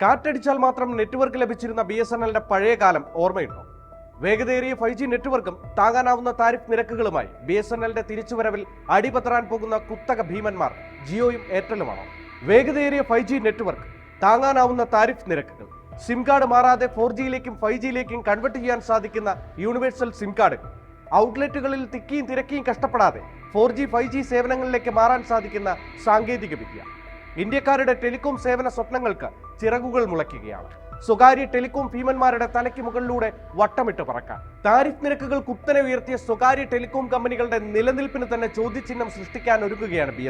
കാറ്റടിച്ചാൽ മാത്രം നെറ്റ്വർക്ക് ലഭിച്ചിരുന്ന B S N എല്ലിന്റെ പഴയ കാലം ഓർമ്മയുണ്ടോ? വേഗതയേറിയ ഫൈവ് ജി നെറ്റ്വർക്കും താങ്ങാനാവുന്ന താരിഫ് നിരക്കുകളുമായി ബി എസ് എൻ എല്ലിന്റെ തിരിച്ചുവരവിൽ അടിപത്തറാൻ പോകുന്ന കുത്തക ഭീമന്മാർ ജിയോയും എയർടെലുമാണോ വേഗതയേറിയ ഫൈവ് ജി നെറ്റ്വർക്ക് താങ്ങാനാവുന്ന താരിഫ് നിരക്കുകൾ സിം കാർഡ് മാറാതെ ഫോർ ജിയിലേക്കും ഫൈവ് ജിയിലേക്കും കൺവെർട്ട് ചെയ്യാൻ സാധിക്കുന്ന യൂണിവേഴ്സൽ സിം കാർഡുകൾ ഔട്ട്ലെറ്റുകളിൽ തിക്കിയും തിരക്കിയും കഷ്ടപ്പെടാതെ ഫോർ ജി ഫൈവ് ജി സേവനങ്ങളിലേക്ക് മാറാൻ സാധിക്കുന്ന സാങ്കേതിക വിദ്യ ഇന്ത്യക്കാരുടെ ടെലികോം സേവന സ്വപ്നങ്ങൾക്ക് ചിറകുകൾ മുളയ്ക്കുകയാണ്. സ്വകാര്യ ടെലികോം ഭീമന്മാരുടെ തലയ്ക്ക് മുകളിലൂടെ വട്ടമിട്ട് പറക്കാൻ. താരിഫ് നിരക്കുകൾ കുത്തനെ ഉയർത്തിയ സ്വകാര്യ ടെലികോം കമ്പനികളുടെ നിലനിൽപ്പിന് തന്നെ ചോദ്യചിഹ്നം സൃഷ്ടിക്കാൻ ഒരുങ്ങുകയാണ് ബി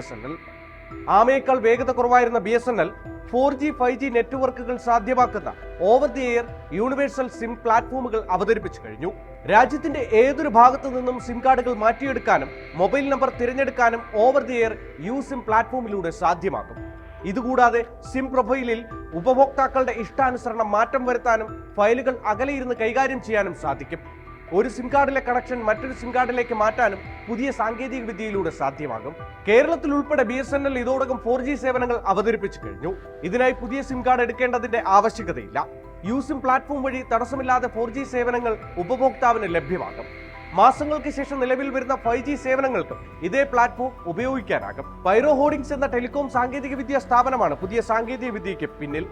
ആമയേക്കാൾ വേഗത കുറവായിരുന്ന B S N L four G five G നെറ്റ്വർക്കുകൾ സാധ്യമാക്കുന്ന over the air universal SIM പ്ലാറ്റ്ഫോമുകൾ അവതരിപ്പിച്ചു കഴിഞ്ഞു. രാജ്യത്തിന്റെ ഏതൊരു ഭാഗത്തു നിന്നും സിം കാർഡുകൾ മാറ്റിയെടുക്കാനും മൊബൈൽ നമ്പർ തിരഞ്ഞെടുക്കാനും over the air U SIM പ്ലാറ്റ്ഫോമിലൂടെ സാധ്യമാകും ഇതുകൂടാതെ സിം പ്രൊഫൈലിൽ ഉപഭോക്താക്കളുടെ ഇഷ്ടാനുസരണം മാറ്റം വരുത്താനും ഫയലുകൾ അകലെയിരുന്ന് കൈകാര്യം ചെയ്യാനും സാധിക്കും. ഒരു സിം കാർഡിലെ കണക്ഷൻ മറ്റൊരു സിം കാർഡിലേക്ക് മാറ്റാനും പുതിയ സാങ്കേതിക വിദ്യയിലൂടെ സാധ്യമാകും. കേരളത്തിൽ ഉൾപ്പെടെ ബി എസ് എൻ എൽ ഇതോടകം ഫോർ ജി സേവനങ്ങൾ അവതരിപ്പിച്ചു കഴിഞ്ഞു. ഇതിനായി പുതിയ സിം കാർഡ് എടുക്കേണ്ടതിന്റെ ആവശ്യകതയില്ല. യൂസിം പ്ലാറ്റ്ഫോം വഴി തടസ്സമില്ലാതെ ഫോർ ജി സേവനങ്ങൾ ഉപഭോക്താവിന് ലഭ്യമാകും. മാസങ്ങൾക്ക് ശേഷം നിലവിൽ വരുന്ന ഫൈവ് ജി സേവനങ്ങൾക്കും ഇതേ പ്ലാറ്റ്ഫോം ഉപയോഗിക്കാനാകും. പൈറോ ഹോർഡിംഗ്സ് എന്ന ടെലികോം സാങ്കേതിക വിദ്യ സ്ഥാപനമാണ് പുതിയ സാങ്കേതിക വിദ്യയ്ക്ക് പിന്നിൽ.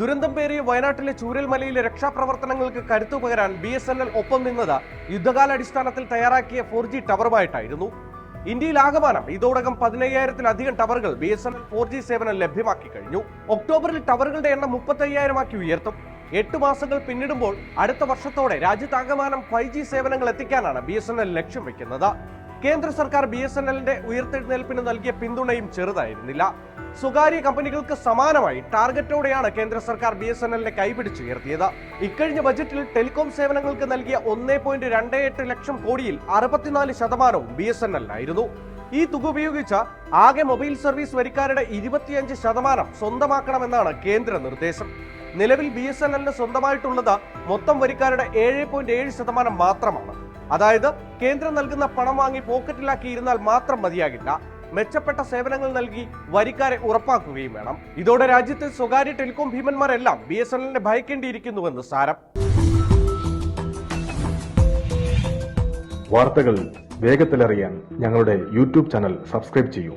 ദുരന്തം പേറിയ വയനാട്ടിലെ ചൂരൽമലയിലെ രക്ഷാപ്രവർത്തനങ്ങൾക്ക് കരുത്തു പകരാൻ ബി എസ് എൻ എൽ ഒപ്പം നിന്നത് യുദ്ധകാലാടിസ്ഥാനത്തിൽ തയ്യാറാക്കിയ ഫോർ ജി ടവറുമായിട്ടായിരുന്നു. ഇന്ത്യയിൽ ആകമാനം ഇതോടകം പതിനയ്യായിരത്തിലധികം ടവറുകൾ B S N L four G സേവനം ലഭ്യമാക്കി കഴിഞ്ഞു. ഒക്ടോബറിൽ ടവറുകളുടെ എണ്ണം മുപ്പത്തയ്യായിരമാക്കി ഉയർത്തും. എട്ട് മാസങ്ങൾ പിന്നിടുമ്പോൾ അടുത്ത വർഷത്തോടെ രാജ്യത്താകമാനം ഫൈവ് ജി സേവനങ്ങൾ എത്തിക്കാനാണ് ബി എസ് എൻ എൽ ലക്ഷ്യം വെക്കുന്നത്. കേന്ദ്ര സർക്കാർ ബി എസ് എൻ എല്ലിന്റെ ഉയർത്തെഴുന്നേൽപ്പിന് നൽകിയ പിന്തുണയും ചെറുതായിരുന്നില്ല. സ്വകാര്യ കമ്പനികൾക്ക് സമാനമായി ടാർഗറ്റോടെയാണ് കേന്ദ്ര സർക്കാർ ബി എസ് എൻ എല്ലിനെ കൈപിടിച്ചുയർത്തിയത് ഇക്കഴിഞ്ഞ ബജറ്റിൽ ടെലികോം സേവനങ്ങൾക്ക് നൽകിയ ഒന്നേ പോയിന്റ് രണ്ട് എട്ട് ലക്ഷം കോടിയിൽ അറുപത്തിനാല് ശതമാനവും ബി എസ് എൻ എല്ലായിരുന്നു ഈ തുക ഉപയോഗിച്ച ആകെ മൊബൈൽ സർവീസ് വരിക്കാരുടെ ഇരുപത്തിയഞ്ച് ശതമാനം സ്വന്തമാക്കണമെന്നാണ് കേന്ദ്ര നിർദ്ദേശം. നിലവിൽ ബി എസ് എൻ എല്ലിന് സ്വന്തമായിട്ടുള്ളത് മൊത്തം വരിക്കാരുടെ ഏഴ് പോയിന്റ് ഏഴ് ശതമാനം മാത്രമാണ്. അതായത് കേന്ദ്രം നൽകുന്ന പണം വാങ്ങി പോക്കറ്റിലാക്കി ഇരുന്നാൽ മാത്രം മതിയാകില്ല. മെച്ചപ്പെട്ട സേവനങ്ങൾ നൽകി വരിക്കാരെ ഉറപ്പാക്കുകയും വേണം. ഇതോടെ രാജ്യത്തെ സ്വകാര്യ ടെലികോം ഭീമന്മാരെല്ലാം ബി എസ് എല്ലിനെ ഭയക്കേണ്ടിയിരിക്കുന്നുവെന്ന് സാരം. വാർത്തകൾ വേഗത്തിലറിയാൻ ഞങ്ങളുടെ യൂട്യൂബ് ചാനൽ സബ്സ്ക്രൈബ് ചെയ്യൂ.